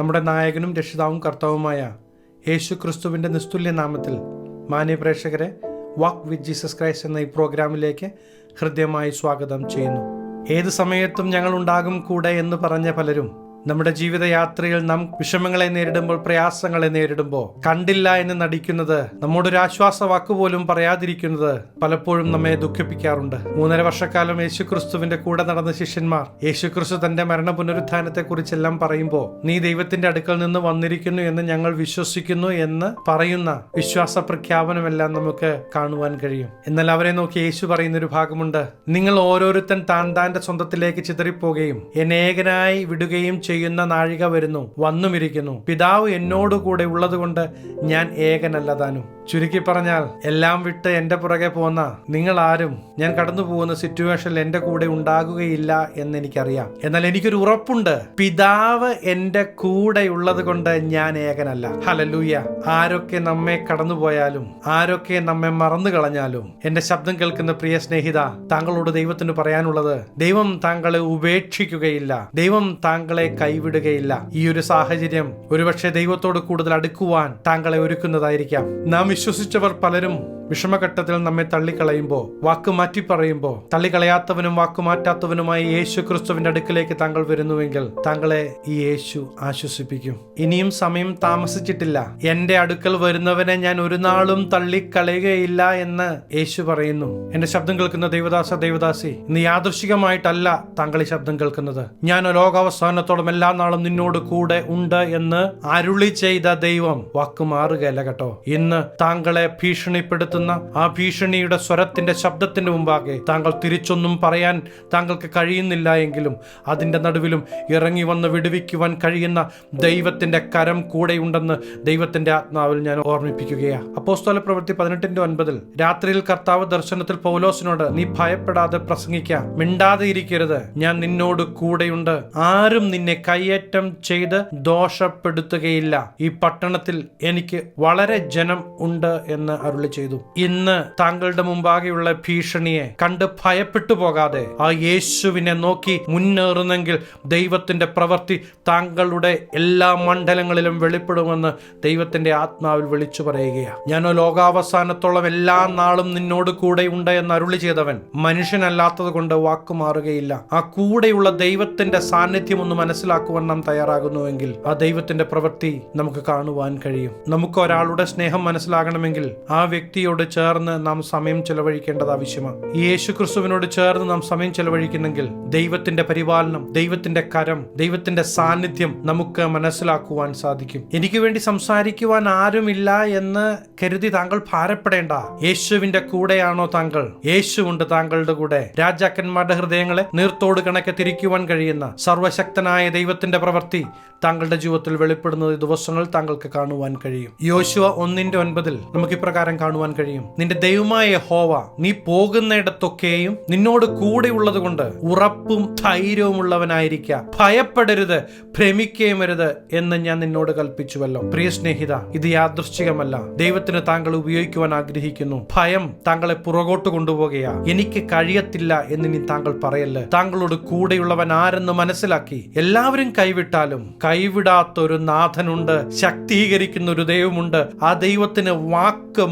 നമ്മുടെ നായകനും രക്ഷിതാവും കർത്താവുമായ യേശു ക്രിസ്തുവിന്റെ നിസ്തുല്യ നാമത്തിൽ മാന്യ പ്രേക്ഷകരെ വാക്ക് വിത്ത് ജീസസ് ക്രൈസ്റ്റ് എന്ന ഈ പ്രോഗ്രാമിലേക്ക് ഹൃദ്യമായി സ്വാഗതം ചെയ്യുന്നു. ഏത് സമയത്തും ഞങ്ങൾ ഉണ്ടാകും കൂടെ എന്ന് പറഞ്ഞ പലരും നമ്മുടെ ജീവിതയാത്രയിൽ നാം വിഷമങ്ങളെ നേരിടുമ്പോൾ പ്രയാസങ്ങളെ നേരിടുമ്പോൾ കണ്ടില്ല എന്ന് നടിക്കുന്നത് നമ്മോടൊരു ആശ്വാസ വാക്ക് പോലും പറയാതിരിക്കുന്നത് പലപ്പോഴും നമ്മെ ദുഃഖിപ്പിക്കാറുണ്ട്. മൂന്നര വർഷക്കാലം യേശുക്രിസ്തുവിന്റെ കൂടെ നടന്ന ശിഷ്യന്മാർ യേശുക്രിസ്തു തന്റെ മരണ പുനരുത്ഥാനത്തെ കുറിച്ചെല്ലാം പറയുമ്പോൾ നീ ദൈവത്തിന്റെ അടുക്കൽ നിന്ന് വന്നിരിക്കുന്നു എന്ന് ഞങ്ങൾ വിശ്വസിക്കുന്നു എന്ന് പറയുന്ന വിശ്വാസ പ്രഖ്യാപനമെല്ലാം നമുക്ക് കാണുവാൻ കഴിയും. എന്നാൽ അവരെ നോക്കി യേശു പറയുന്ന ഒരു ഭാഗമുണ്ട് നിങ്ങൾ ഓരോരുത്തൻ താൻ താന്റെ സ്വന്തത്തിലേക്ക് ചിതറിപ്പോകുകയും എന്നെ ഏകനായി വിടുകയും ചെയ്യുന്ന നാഴിക വരുന്നു വന്നുമിരിക്കുന്നു. പിതാവ് എന്നോട് കൂടെ ഉള്ളതുകൊണ്ട് ഞാൻ ഏകനല്ല താനും. ചുരുക്കി പറഞ്ഞാൽ എല്ലാം വിട്ട് എന്റെ പുറകെ പോന്ന നിങ്ങൾ ആരും ഞാൻ കടന്നു പോകുന്ന സിറ്റുവേഷനിൽ എന്റെ കൂടെ ഉണ്ടാകുകയില്ല എന്ന് എനിക്കറിയാം എന്നാൽ എനിക്കൊരു ഉറപ്പുണ്ട്. പിതാവ് എന്റെ കൂടെ ഉള്ളത് കൊണ്ട് ഞാൻ ഏകനല്ല. ഹലലൂയ ആരൊക്കെ നമ്മെ കടന്നുപോയാലും ആരൊക്കെ നമ്മെ മറന്നു കളഞ്ഞാലും എന്റെ ശബ്ദം കേൾക്കുന്ന പ്രിയ സ്നേഹിത താങ്കളോട് ദൈവത്തിന് പറയാനുള്ളത് ദൈവം താങ്കളെ ഉപേക്ഷിക്കുകയില്ല. ദൈവം താങ്കളെ കൈവിടുകയില്ല. ഈ ഒരു സാഹചര്യം ഒരുപക്ഷെ ദൈവത്തോട് കൂടുതൽ അടുക്കുവാൻ താങ്കളെ ഒരുക്കുന്നതായിരിക്കാം. നാം വിശ്വസിച്ചവർ പലരും വിഷമഘട്ടത്തിൽ നമ്മെ തള്ളിക്കളയുമ്പോൾ വാക്ക് മാറ്റി പറയുമ്പോൾ തള്ളിക്കളയാത്തവനും വാക്ക് മാറ്റാത്തവനുമായി യേശു ക്രിസ്തുവിന്റെ അടുക്കിലേക്ക് താങ്കൾ വരുന്നുവെങ്കിൽ താങ്കളെ ഈ യേശു ആശ്വസിപ്പിക്കും. ഇനിയും സമയം താമസിച്ചിട്ടില്ല. എന്റെ അടുക്കൽ വരുന്നവനെ ഞാൻ ഒരു നാളും തള്ളിക്കളയുകയില്ല എന്ന് യേശു പറയുന്നു. എന്റെ ശബ്ദം കേൾക്കുന്ന ദൈവദാസ ദേവദാസി ഇന്ന് യാദൃശികമായിട്ടല്ല താങ്കൾ ഈ ശബ്ദം കേൾക്കുന്നത്. ഞാൻ ലോകാവസാനത്തോളം എല്ലാ നാളും നിന്നോട് കൂടെ ഉണ്ട് എന്ന് അരുളി ചെയ്ത ദൈവം വാക്ക് മാറുകയല്ല കേട്ടോ. ഇന്ന് താങ്കളെ ഭീഷണിപ്പെടുത്തുന്ന ആ ഭീഷണിയുടെ സ്വരത്തിന്റെ ശബ്ദത്തിന്റെ മുമ്പാകെ താങ്കൾ തിരിച്ചൊന്നും പറയാൻ താങ്കൾക്ക് കഴിയുന്നില്ല എങ്കിലും അതിന്റെ നടുവിലും ഇറങ്ങി വന്ന് വിടുവിക്കുവാൻ കഴിയുന്ന ദൈവത്തിന്റെ കരം കൂടെയുണ്ടെന്ന് ദൈവത്തിന്റെ ആത്മാവിൽ ഞാൻ ഓർമ്മിപ്പിക്കുകയാണ് അപ്പോസ്തല പ്രവൃത്തി പതിനെട്ടിന്റെ ഒൻപതിൽ രാത്രിയിൽ കർത്താവ് ദർശനത്തിൽ പൗലോസിനോട് നീ ഭയപ്പെടാതെ പ്രസംഗിക്ക മിണ്ടാതെ ഇരിക്കരുത്. ഞാൻ നിന്നോട് കൂടെയുണ്ട്. ആരും നിന്നെ കയ്യേറ്റം ചെയ്ത് ദോഷപ്പെടുത്തുകയില്ല. ഈ പട്ടണത്തിൽ എനിക്ക് വളരെ ജനം ഉണ്ട് എന്ന് അരുളി ചെയ്തു. ഇന്ന് താങ്കളുടെ മുമ്പാകെയുള്ള ഭീഷണിയെ കണ്ട് ഭയപ്പെട്ടു പോകാതെ ആ യേശുവിനെ നോക്കി മുന്നേറുന്നെങ്കിൽ ദൈവത്തിന്റെ പ്രവൃത്തി താങ്കളുടെ എല്ലാ മണ്ഡലങ്ങളിലും വെളിപ്പെടുമെന്ന് ദൈവത്തിന്റെ ആത്മാവിൽ വിളിച്ചു പറയുകയാണ് ഞാനോ ലോകാവസാനത്തോളം എല്ലാ നാളും നിന്നോട് കൂടെ ഉണ്ട് എന്ന് അരുളി ചെയ്തവൻ മനുഷ്യനല്ലാത്തത് കൊണ്ട് വാക്കു മാറുകയില്ല. ആ കൂടെയുള്ള ദൈവത്തിന്റെ സാന്നിധ്യം ഒന്ന് മനസ്സിലാക്കുവാൻ നാം തയ്യാറാകുന്നുവെങ്കിൽ ആ ദൈവത്തിന്റെ പ്രവൃത്തി നമുക്ക് കാണുവാൻ കഴിയും. നമുക്ക് ഒരാളുടെ സ്നേഹം മനസ്സിലാകണമെങ്കിൽ ആ വ്യക്തിയോട് ചേർന്ന് നാം സമയം ചെലവഴിക്കേണ്ടത് ആവശ്യമാണ്. ഈ യേശു ക്രിസ്തുവിനോട് ചേർന്ന് നാം സമയം ചെലവഴിക്കുന്നെങ്കിൽ ദൈവത്തിന്റെ പരിപാലനം ദൈവത്തിന്റെ കരം ദൈവത്തിന്റെ സാന്നിധ്യം നമുക്ക് മനസ്സിലാക്കുവാൻ സാധിക്കും. എനിക്ക് വേണ്ടി സംസാരിക്കുവാൻ ആരുമില്ല എന്ന് കരുതി താങ്കൾ ഭാരപ്പെടേണ്ട. യേശുവിന്റെ കൂടെയാണോ താങ്കൾ? യേശു ഉണ്ട് താങ്കളുടെ കൂടെ. രാജാക്കന്മാരുടെ ഹൃദയങ്ങളെ നീർത്തോട് കണക്കെ തിരിക്കുവാൻ കഴിയുന്ന സർവശക്തനായ ദൈവത്തിന്റെ പ്രവൃത്തി താങ്കളുടെ ജീവിതത്തിൽ വെളിപ്പെടുന്നത് ദിവസങ്ങൾ താങ്കൾക്ക് കാണുവാൻ കഴിയും. യോശുവ ഒന്നിന്റെ ഒൻപതിൽ നമുക്ക് ഇപ്രകാരം കാണുവാൻ കഴിയും. നിന്റെ ദൈവമായ ഹോവ നീ പോകുന്നിടത്തൊക്കെയും നിന്നോട് കൂടെയുള്ളത് കൊണ്ട് ഉറപ്പും ധൈര്യവും ഉള്ളവനായിരിക്ക ഭയപ്പെടരുത് ഭ്രമിക്കുകയും വരുത് എന്ന് ഞാൻ നിന്നോട് കൽപ്പിച്ചുവല്ലോ. പ്രിയ സ്നേഹിത ഇത് യാദൃശ്ചികമല്ല. ദൈവത്തിന് താങ്കൾ ഉപയോഗിക്കുവാൻ ആഗ്രഹിക്കുന്നു. ഭയം താങ്കളെ പുറകോട്ട് കൊണ്ടുപോകുകയാ എനിക്ക് കഴിയത്തില്ല എന്ന് നീ താങ്കൾ പറയല്ലേ? താങ്കളോട് കൂടെയുള്ളവൻ ആരെന്ന് മനസ്സിലാക്കി. എല്ലാവരും കൈവിട്ടാലും കൈവിടാത്ത ഒരു നാഥനുണ്ട്. ശക്തീകരിക്കുന്ന ഒരു ദൈവമുണ്ട്. ആ ദൈവത്തിന് വാക്ക്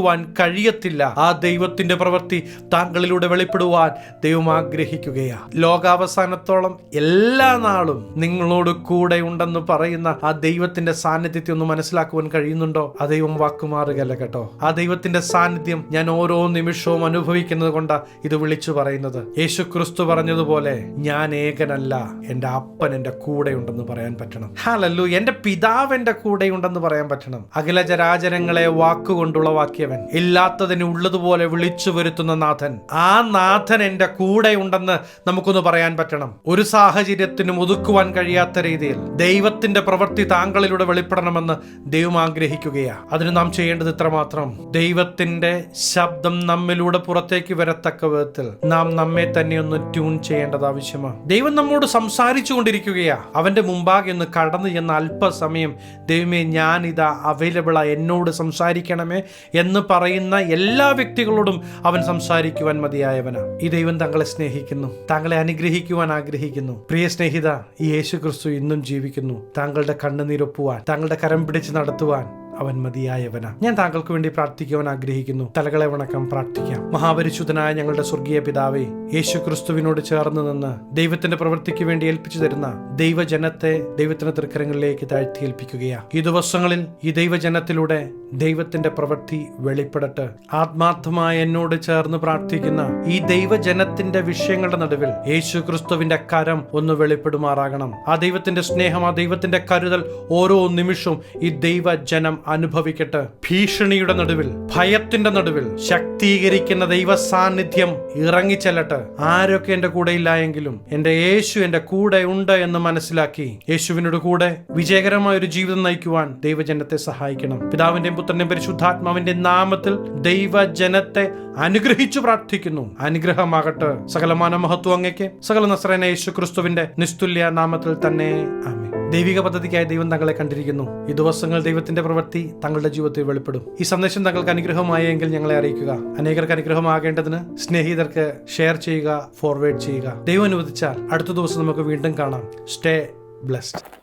മാറ്റുവാൻ കഴിയത്തില്ല. ആ ദൈവത്തിന്റെ പ്രവൃത്തി താങ്കളിലൂടെ വെളിപ്പെടുവാൻ ദൈവം ആഗ്രഹിക്കുകയാ. ലോകാവസാനത്തോളം എല്ലാ നാളും നിങ്ങളോട് കൂടെ ഉണ്ടെന്ന് പറയുന്ന ആ ദൈവത്തിന്റെ സാന്നിധ്യത്തെ ഒന്ന് മനസ്സിലാക്കുവാൻ കഴിയുന്നുണ്ടോ? ആ ദൈവം വാക്കുമാറുകയല്ല കേട്ടോ. ആ ദൈവത്തിന്റെ സാന്നിധ്യം ഞാൻ ഓരോ നിമിഷവും അനുഭവിക്കുന്നത് കൊണ്ടാ ഇത് വിളിച്ചു പറയുന്നത്. യേശു ക്രിസ്തു പറഞ്ഞതുപോലെ ഞാൻ ഏകനല്ല എന്റെ അപ്പൻ എന്റെ കൂടെ ഉണ്ടെന്ന് പറയാൻ പറ്റണം. ഹാലല്ലു എന്റെ പിതാവ് എന്റെ കൂടെ ഉണ്ടെന്ന് പറയാൻ പറ്റണം. അഖില ചരാചരങ്ങളെ വാക്കുകൊണ്ടുള്ള ഇല്ലാത്തതിന് ഉള്ളതുപോലെ വിളിച്ചു വരുത്തുന്ന നാഥൻ. ആ നാഥൻ എന്റെ കൂടെ ഉണ്ടെന്ന് നമുക്കൊന്ന് പറയാൻ പറ്റണം. ഒരു സാഹചര്യത്തിനും ഒതുക്കുവാൻ കഴിയാത്ത രീതിയിൽ ദൈവത്തിന്റെ പ്രവൃത്തി താങ്കളിലൂടെ വെളിപ്പെടണമെന്ന് ദൈവം ആഗ്രഹിക്കുകയാണ് അതിന് നാം ചെയ്യേണ്ടത് ഇത്രമാത്രം. ദൈവത്തിന്റെ ശബ്ദം നമ്മിലൂടെ പുറത്തേക്ക് വരത്തക്ക വിധത്തിൽ നാം നമ്മെ തന്നെ ഒന്ന് ട്യൂൺ ചെയ്യേണ്ടത് ആവശ്യമാണ്. ദൈവം നമ്മോട് സംസാരിച്ചു കൊണ്ടിരിക്കുകയാ അവന്റെ മുമ്പാകെ ഒന്ന് കടന്നു ചെന്ന അല്പസമയം ദൈവമേ ഞാൻ ഞാനിതാ അവൈലബിളാ എന്നോട് സംസാരിക്കണമേ എന്ന് പറയുന്ന എല്ലാ വ്യക്തികളോടും അവൻ സംസാരിക്കുവാൻ മതിയായവനാണ്. ഈ ദൈവം തങ്ങളെ സ്നേഹിക്കുന്നു. താങ്കളെ അനുഗ്രഹിക്കുവാൻ ആഗ്രഹിക്കുന്നു. പ്രിയ സ്നേഹിത ഈ യേശു ക്രിസ്തു ഇന്നും ജീവിക്കുന്നു. താങ്കളുടെ കണ്ണുനീരൊപ്പുവാൻ താങ്കളുടെ കരം പിടിച്ച് നടത്തുവാൻ അവൻ മതിയായവനാ. ഞാൻ താങ്കൾക്ക് വേണ്ടി പ്രാർത്ഥിക്കുവാൻ ആഗ്രഹിക്കുന്നു. തലകളെ വണക്കം പ്രാർത്ഥിക്കാം. മഹാപരിശുദ്ധനായ ഞങ്ങളുടെ സ്വർഗീയ പിതാവേ യേശു ക്രിസ്തുവിനോട് ചേർന്ന് നിന്ന് ദൈവത്തിന്റെ പ്രവൃത്തിക്ക് വേണ്ടി ഏൽപ്പിച്ചു തരുന്ന ദൈവജനത്തെ ദൈവത്തിന്റെ തൃക്കരങ്ങളിലേക്ക് താഴ്ത്തി ഏൽപ്പിക്കുകയാ. ഈ ദിവസങ്ങളിൽ ഈ ദൈവജനത്തിലൂടെ ദൈവത്തിന്റെ പ്രവൃത്തി വെളിപ്പെടട്ട്. ആത്മാർത്ഥമായ എന്നോട് ചേർന്ന് പ്രാർത്ഥിക്കുന്ന ഈ ദൈവജനത്തിന്റെ വിഷയങ്ങളുടെ നടുവിൽ യേശു ക്രിസ്തുവിന്റെ കരം ഒന്ന് വെളിപ്പെടുമാറാകണം. ആ ദൈവത്തിന്റെ സ്നേഹം ആ ദൈവത്തിന്റെ കരുതൽ ഓരോ നിമിഷവും ഈ ദൈവജനം അനുഭവിക്കട്ടെ. ഭീഷണിയുടെ നടുവിൽ ഭയത്തിന്റെ നടുവിൽ ശക്തീകരിക്കുന്ന ദൈവ സാന്നിധ്യം ഇറങ്ങിച്ചെല്ലട്ടെ. ആരൊക്കെ എന്റെ കൂടെ ഇല്ലായെങ്കിലും എന്റെ യേശു എന്റെ കൂടെ ഉണ്ട് എന്ന് മനസ്സിലാക്കി യേശുവിനോട് കൂടെ വിജയകരമായ ഒരു ജീവിതം നയിക്കുവാൻ ദൈവജനത്തെ സഹായിക്കണം. പിതാവിന്റെയും പുത്രന്റെയും പരിശുദ്ധാത്മാവിന്റെ നാമത്തിൽ ദൈവജനത്തെ അനുഗ്രഹിച്ചു പ്രാർത്ഥിക്കുന്നു. അനുഗ്രഹമാകട്ടെ. സകലമാന മഹത്വം അങ്ങയ്ക്ക് സകല നസ്രന യേശു ക്രിസ്തുവിന്റെ നിസ്തുല്യ നാമത്തിൽ തന്നെ. ആമേ ദൈവിക പദ്ധതിക്കായി ദൈവം തങ്ങളെ കണ്ടിരിക്കുന്നു. ഈ ദിവസങ്ങൾ ദൈവത്തിന്റെ പ്രവൃത്തി തങ്ങളുടെ ജീവിതത്തിൽ വെളിപ്പെടും. ഈ സന്ദേശം തങ്ങൾക്ക് അനുഗ്രഹമായെങ്കിൽ ഞങ്ങളെ അറിയിക്കുക. അനേകർക്ക് അനുഗ്രഹമാകേണ്ടതിന് സ്നേഹിതർക്ക് ഷെയർ ചെയ്യുക ഫോർവേഡ് ചെയ്യുക. ദൈവം അനുവദിച്ചാൽ അടുത്ത ദിവസം നമുക്ക് വീണ്ടും കാണാം. Stay blessed